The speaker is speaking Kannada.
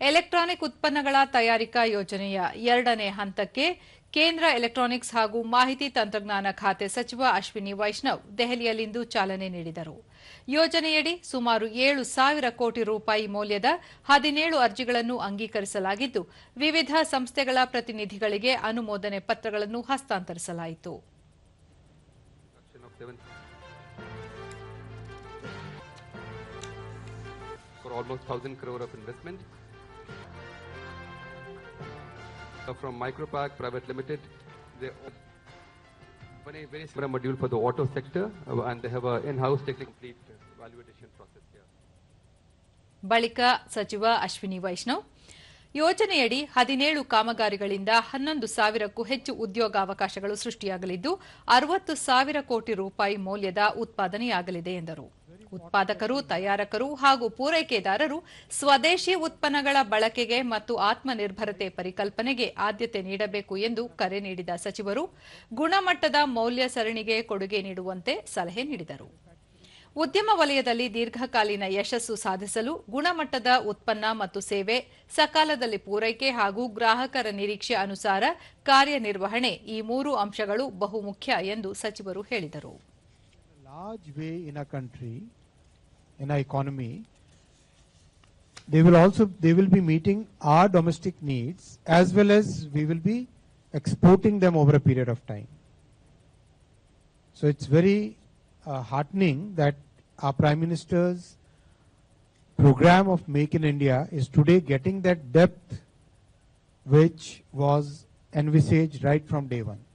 ಎಲೆಕ್ಟ್ರಾನಿಕ್ ಉತ್ಪನ್ನಗಳ ತಯಾರಿಕಾ ಯೋಜನೆಯ ಎರಡನೇ ಹಂತಕ್ಕೆ ಕೇಂದ್ರ ಎಲೆಕ್ಟ್ರಾನಿಕ್ಸ್ ಹಾಗೂ ಮಾಹಿತಿ ತಂತ್ರಜ್ಞಾನ ಖಾತೆ ಸಚಿವ ಅಶ್ವಿನಿ ವೈಷ್ಣವ್ ದೆಹಲಿಯಲ್ಲಿಂದು ಚಾಲನೆ ನೀಡಿದರು ಯೋಜನೆಯಡಿ ಸುಮಾರು ಏಳು ಸಾವಿರ ಕೋಟಿ ರೂಪಾಯಿ ಮೌಲ್ಯದ ಹದಿನೇಳು ಅರ್ಜಿಗಳನ್ನು ಅಂಗೀಕರಿಸಲಾಗಿದ್ದು, ವಿವಿಧ ಸಂಸ್ಥೆಗಳ ಪ್ರತಿನಿಧಿಗಳಿಗೆ ಅನುಮೋದನೆ ಪತ್ರಗಳನ್ನು ಹಸ್ತಾಂತರಿಸಲಾಯಿತು. Uh, From Micropack Private Limited, they very very similar module for the auto sector, uh, and they have an in-house technical complete uh, value addition process here. ಬಳಿಕ ಸಚಿವ ಅಶ್ವಿನಿ ವೈಷ್ಣವ್ ಯೋಜನೆಯಡಿ ಹದಿನೇಳು ಕಾಮಗಾರಿಗಳಿಂದ ಹನ್ನೊಂದು ಸಾವಿರಕ್ಕೂ ಹೆಚ್ಚು ಉದ್ಯೋಗಾವಕಾಶಗಳು ಸೃಷ್ಟಿಯಾಗಲಿದ್ದು ಅರವತ್ತು ಸಾವಿರ ಕೋಟಿ ರೂಪಾಯಿ ಮೌಲ್ಯದ ಉತ್ಪಾದನೆಯಾಗಲಿದೆ ಎಂದರು ಉತ್ಪಾದಕರು, ತಯಾರಕರು ಹಾಗೂ ಪೂರೈಕೆದಾರರು ಸ್ವದೇಶಿ ಉತ್ಪನ್ನಗಳ ಬಳಕೆಗೆ ಮತ್ತು ಆತ್ಮನಿರ್ಭರತೆ ಪರಿಕಲ್ಪನೆಗೆ ಆದ್ಯತೆ ನೀಡಬೇಕು ಎಂದು ಕರೆ ನೀಡಿದ ಸಚಿವರು, ಗುಣಮಟ್ಟದ ಮೌಲ್ಯ ಸರಣಿಗೆ ಕೊಡುಗೆ ನೀಡುವಂತೆ ಸಲಹೆ ನೀಡಿದರು. ಉದ್ಯಮ ವಲಯದಲ್ಲಿ ದೀರ್ಘಕಾಲೀನ ಯಶಸ್ಸು ಸಾಧಿಸಲು ಗುಣಮಟ್ಟದ ಉತ್ಪನ್ನ ಮತ್ತು ಸೇವೆ, ಸಕಾಲದಲ್ಲಿ ಪೂರೈಕೆ ಹಾಗೂ ಗ್ರಾಹಕರ ನಿರೀಕ್ಷೆ ಅನುಸಾರ ಕಾರ್ಯನಿರ್ವಹಣೆ ಈ ಮೂರು ಅಂಶಗಳು ಬಹುಮುಖ್ಯ ಎಂದು ಸಚಿವರು ಹೇಳಿದರು. Large way in a country, in our economy, they will also they will be meeting our domestic needs as well as we will be exporting them over a period of time. So it's very uh, heartening that our Prime Minister's program of Make in India is today getting that depth which was envisaged right from day one.